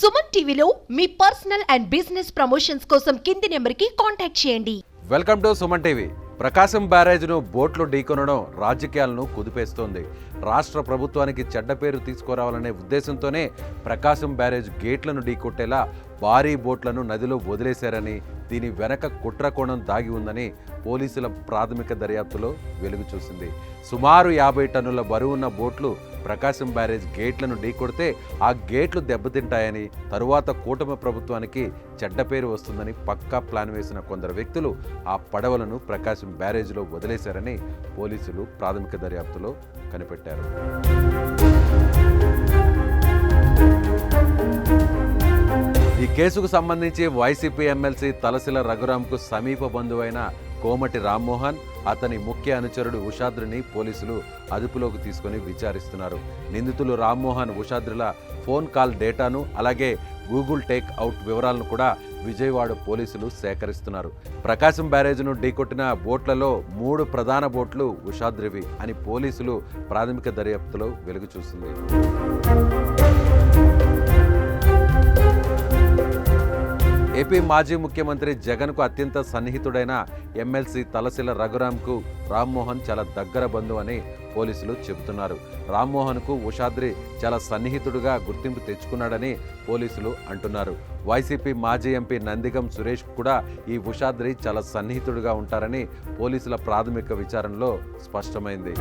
సుమన్ టీవీలో మీ personal and business promotions కోసం కింది నెంబర్కి కాంటాక్ట్ చేయండి. Welcome to Suman TV. Prakasam బ్యారేజ్ను బోట్లు ఢీకొనడం రాజకీయాలను కుదిపేస్తోంది. రాష్ట్ర ప్రభుత్వానికి చెడ్డ పేరు తీసుకురావాలనే ఉద్దేశంతోనే ప్రకాశం బ్యారేజ్ గేట్లను ఢీకొట్టేలా భారీ బోట్లను నదిలో వదిలేశారని దీని వెనక కుట్రకోణం దాగి ఉందని పోలీసుల ప్రాథమిక దర్యాప్తులో వెలుగు చూసింది సుమారు యాభై టన్నుల బరువున్న బోట్లు ప్రకాశం బ్యారేజ్ గేట్లను ఢీకొడితే ఆ గేట్లు దెబ్బతింటాయని తరువాత కూటమి ప్రభుత్వానికి చెడ్డ పేరు వస్తుందని పక్కా ప్లాన్ వేసిన కొందరు వ్యక్తులు ఆ పడవలను ప్రకాశం బ్యారేజ్లో వదిలేశారని పోలీసులు ప్రాథమిక దర్యాప్తులో కనిపెట్టారు. ఈ కేసుకు సంబంధించి వైసీపీ ఎమ్మెల్సీ తలసిల రఘురాంకు సమీప బంధువైన కోమటి రామ్మోహన్ అతని ముఖ్య అనుచరుడు ఉషాద్రిని పోలీసులు అదుపులోకి తీసుకొని విచారిస్తున్నారు. నిందితులు రామ్మోహన్ ఉషాద్రిల ఫోన్ కాల్ డేటాను అలాగే గూగుల్ టేక్ అవుట్ వివరాలను కూడా విజయవాడ పోలీసులు సేకరిస్తున్నారు. ప్రకాశం బ్యారేజ్ను ఢీకొట్టిన బోట్లలో మూడు ప్రధాన బోట్లు ఉషాద్రివి అని పోలీసులు ప్రాథమిక దర్యాప్తులో వెలుగు చూసింది ఏపీ మాజీ ముఖ్యమంత్రి జగన్కు అత్యంత సన్నిహితుడైన ఎమ్మెల్సీ తలసిల రఘురామ్కు రామ్మోహన్ చాలా దగ్గర బంధువు అని పోలీసులు చెబుతున్నారు. రామ్మోహన్కు ఉషాద్రి చాలా సన్నిహితుడుగా గుర్తింపు తెచ్చుకున్నాడని పోలీసులు అంటున్నారు. వైసీపీ మాజీ ఎంపీ నందిగం సురేష్ కూడా ఈ ఉషాద్రి చాలా సన్నిహితుడుగా ఉంటారని పోలీసుల ప్రాథమిక విచారణలో స్పష్టమైంది.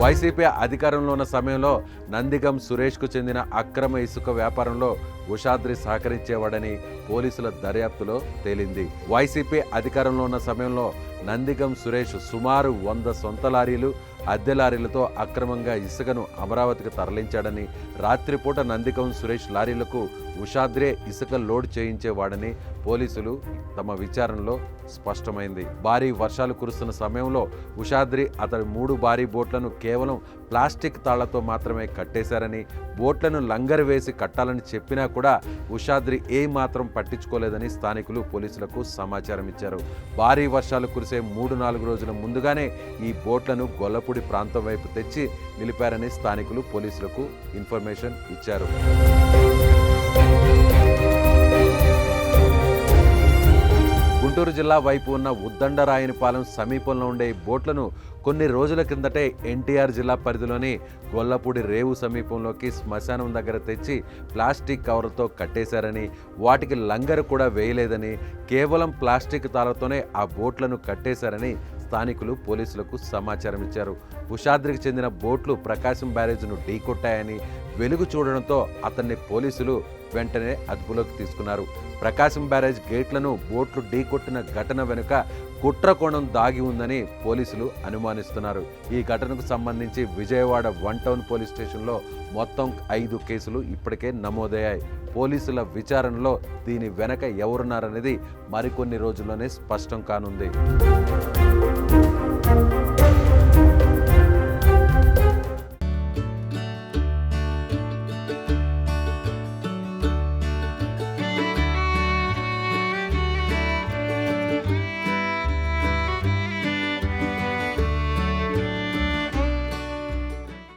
వైసీపీ అధికారంలో ఉన్న సమయంలో నందిగం సురేష్కు చెందిన అక్రమ ఇసుక వ్యాపారంలో ఉషాద్రి సహకరించేవాడని పోలీసుల దర్యాప్తులో తేలింది. వైసీపీ అధికారంలో ఉన్న సమయంలో నందిగం సురేష్ సుమారు వంద సొంత లారీలు అద్దె లారీలతో అక్రమంగా ఇసుకను అమరావతికి తరలించాడని రాత్రిపూట నందిగం సురేష్ లారీలకు ఉషాద్రే ఇసుక లోడ్ చేయించేవాడని పోలీసులు తమ విచారణలో స్పష్టమైంది. భారీ వర్షాలు కురుస్తున్న సమయంలో ఉషాద్రి అతడి మూడు భారీ బోట్లను కేవలం ప్లాస్టిక్ తాళ్ళతో మాత్రమే కట్టేశారని బోట్లను లంగర్ వేసి కట్టాలని చెప్పినా కూడా ఉషాద్రి ఏ మాత్రం పట్టించుకోలేదని స్థానికులు పోలీసులకు సమాచారం ఇచ్చారు. భారీ వర్షాలు కురిసే మూడు నాలుగు రోజుల ముందుగానే ఈ బోట్లను గొల్లపూడి ప్రాంతం వైపు తెచ్చి నిలిపారని స్థానికులు పోలీసులకు ఇన్ఫర్మేషన్ ఇచ్చారు. Thank you గుంటూరు జిల్లా వైపు ఉన్న ఉద్దండరాయనిపాలెం సమీపంలో ఉండే ఈ బోట్లను కొన్ని రోజుల కిందటే ఎన్టీఆర్ జిల్లా పరిధిలోని గొల్లపూడి రేవు సమీపంలోకి శ్మశానం దగ్గర తెచ్చి ప్లాస్టిక్ కవర్లతో కట్టేశారని వాటికి లంగరు కూడా వేయలేదని కేవలం ప్లాస్టిక్ తాళతోనే ఆ బోట్లను కట్టేశారని స్థానికులు పోలీసులకు సమాచారం ఇచ్చారు. ఉషాద్రికి చెందిన బోట్లు ప్రకాశం బ్యారేజ్ను ఢీకొట్టాయని వెలుగు చూడడంతో అతన్ని పోలీసులు వెంటనే అదుపులోకి తీసుకున్నారు. ప్రకాశం బ్యారేజ్ గేట్లను బోట్లు ఢీకొట్టిన ఘటన వెనుక కుట్రకోణం దాగి ఉందని పోలీసులు అనుమానిస్తున్నారు. ఈ ఘటనకు సంబంధించి విజయవాడ వన్ టౌన్ పోలీస్ స్టేషన్లో మొత్తం ఐదు కేసులు ఇప్పటికే నమోదయ్యాయి. పోలీసుల విచారణలో దీని వెనక ఎవరున్నారనేది మరికొన్ని రోజుల్లోనే స్పష్టం కానుంది.